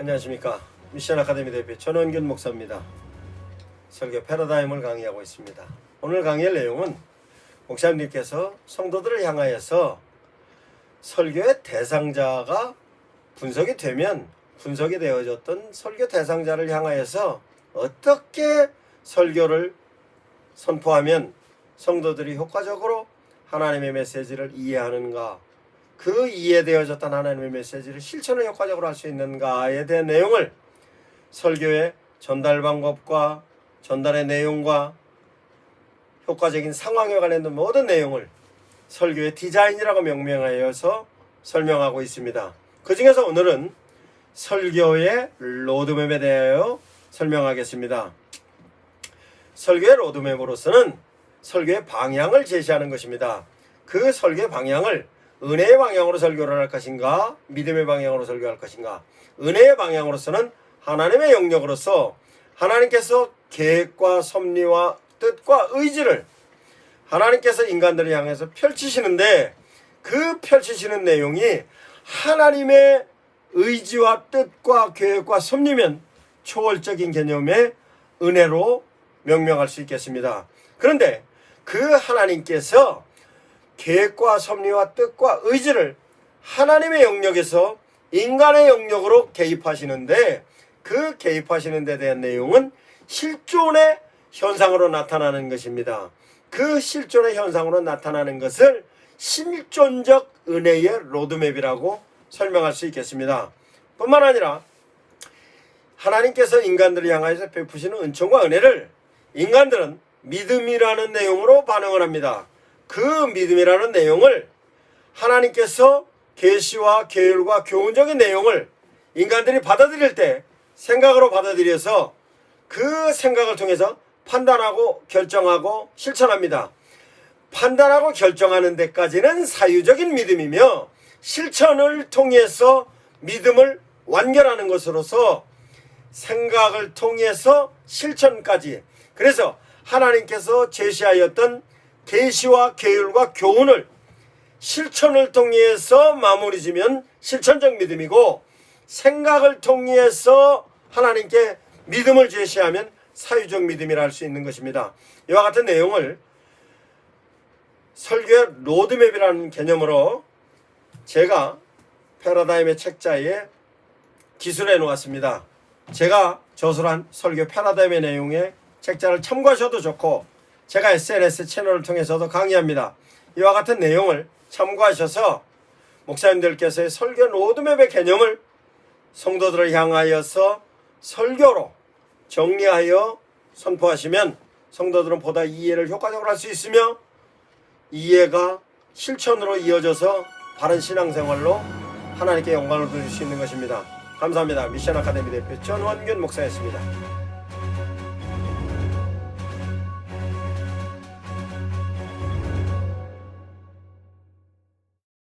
안녕하십니까 미션 아카데미 대표 전원균 목사입니다. 설교 패러다임을 강의하고 있습니다. 오늘 강의할 내용은 목사님께서 성도들을 향하여서 설교의 대상자가 분석이 되면 분석이 되어졌던 설교 대상자를 향하여서 어떻게 설교를 선포하면 성도들이 효과적으로 하나님의 메시지를 이해하는가 그 이해되어졌던 하나님의 메시지를 실천을 효과적으로 할 수 있는가에 대한 내용을 설교의 전달 방법과 전달의 내용과 효과적인 상황에 관련된 모든 내용을 설교의 디자인이라고 명명하여서 설명하고 있습니다. 그 중에서 오늘은 설교의 로드맵에 대하여 설명하겠습니다. 설교의 로드맵으로서는 설교의 방향을 제시하는 것입니다. 그 설교의 방향을 은혜의 방향으로 설교를 할 것인가, 믿음의 방향으로 설교할 것인가. 은혜의 방향으로서는 하나님의 영역으로서 하나님께서 계획과 섭리와 뜻과 의지를 하나님께서 인간들을 향해서 펼치시는데 그 펼치시는 내용이 하나님의 의지와 뜻과 계획과 섭리면 초월적인 개념의 은혜로 명명할 수 있겠습니다. 그런데 그 하나님께서 계획과 섭리와 뜻과 의지를 하나님의 영역에서 인간의 영역으로 개입하시는데 그 개입하시는 데 대한 내용은 실존의 현상으로 나타나는 것입니다. 그 실존의 현상으로 나타나는 것을 실존적 은혜의 로드맵이라고 설명할 수 있겠습니다. 뿐만 아니라 하나님께서 인간들을 향하여서 베푸시는 은총과 은혜를 인간들은 믿음이라는 내용으로 반응을 합니다. 그 믿음이라는 내용을 하나님께서 계시와 계율과 교훈적인 내용을 인간들이 받아들일 때 생각으로 받아들여서 그 생각을 통해서 판단하고 결정하고 실천합니다. 판단하고 결정하는 데까지는 사유적인 믿음이며 실천을 통해서 믿음을 완결하는 것으로서 생각을 통해서 실천까지 그래서 하나님께서 제시하였던 계시와 계율과 교훈을 실천을 통해서 마무리 지면 실천적 믿음이고 생각을 통해서 하나님께 믿음을 제시하면 사유적 믿음이라 할 수 있는 것입니다. 이와 같은 내용을 설교의 로드맵이라는 개념으로 제가 패러다임의 책자에 기술해 놓았습니다. 제가 저술한 설교 패러다임의 내용에 책자를 참고하셔도 좋고 제가 SNS 채널을 통해서도 강의합니다. 이와 같은 내용을 참고하셔서 목사님들께서의 설교 로드맵의 개념을 성도들을 향하여서 설교로 정리하여 선포하시면 성도들은 보다 이해를 효과적으로 할 수 있으며 이해가 실천으로 이어져서 바른 신앙생활로 하나님께 영광을 돌릴 수 있는 것입니다. 감사합니다. 미션 아카데미 대표 전원균 목사였습니다.